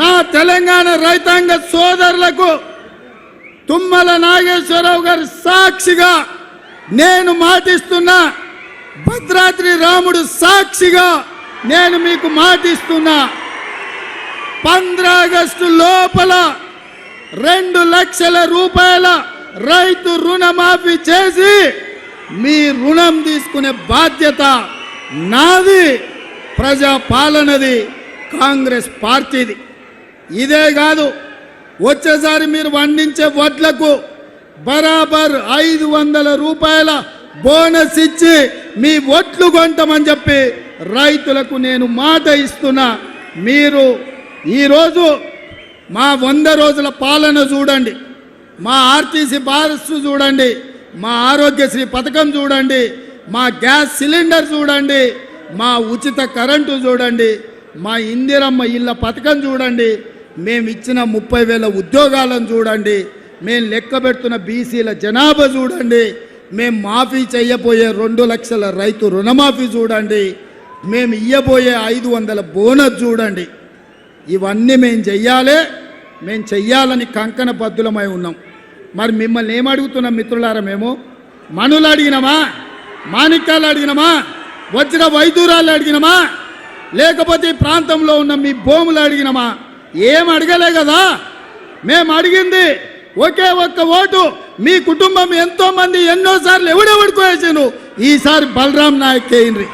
నా తెలంగాణ రైతాంగ సోదరులకు తుమ్మల నాగేశ్వరరావు గారి సాక్షిగా నేను మాటిస్తున్నా భద్రాద్రి రాముడు సాక్షిగా నేను మీకు మాటిస్తున్నా పంద్రాగస్టు లోపల రెండు లక్షల రూపాయల రైతు రుణమాఫీ చేసి మీ రుణం తీసుకునే బాధ్యత నాది ప్రజా పాలనది కాంగ్రెస్ పార్టీది. ఇదే కాదు వచ్చేసారి మీరు వండించే వడ్లకు బరాబర్ ఐదు వందల రూపాయల బోనస్ ఇచ్చి మీ ఒట్లు కొంటామని చెప్పి రైతులకు నేను మాట ఇస్తున్నా. మీరు ఈరోజు మా వంద రోజుల పాలన చూడండి. మా ఆర్టీసీ బారస్ చూడండి. మా ఆరోగ్యశ్రీ పథకం చూడండి. మా గ్యాస్ సిలిండర్ చూడండి. మా ఉచిత కరెంటు చూడండి. మా ఇందిరమ్మ ఇళ్ళ పథకం చూడండి. మేము ఇచ్చిన ముప్పై వేల ఉద్యోగాలను చూడండి మేము లెక్క పెడుతున్న బీసీల జనాభా చూడండి మేము మాఫీ చేయబోయే రెండు లక్షల రైతు రుణమాఫీ చూడండి మేము ఇయ్యబోయే ఐదు వందల బోనస్ చూడండి. ఇవన్నీ మేము చెయ్యాలి మేము చెయ్యాలని కంకణ బద్దులమై ఉన్నాం. మరి మిమ్మల్ని ఏమడుగుతున్నాం మిత్రులారా మేము? మనులు అడిగినామా? మాణిక్యాలు అడిగినామా? వచ్చిన వైదూరాలు అడిగినామా? లేకపోతే ఈ ప్రాంతంలో ఉన్న మీ భూములు అడిగినామా? ఏం అడగలే కదా? మేము అడిగింది ఒకే ఒక్క ఓటు మీ కుటుంబం ఎంతో మంది ఎన్నోసార్లు ఎవడెవడుకోవేసాను ఈసారి బలరాం నాయక్ వేయండి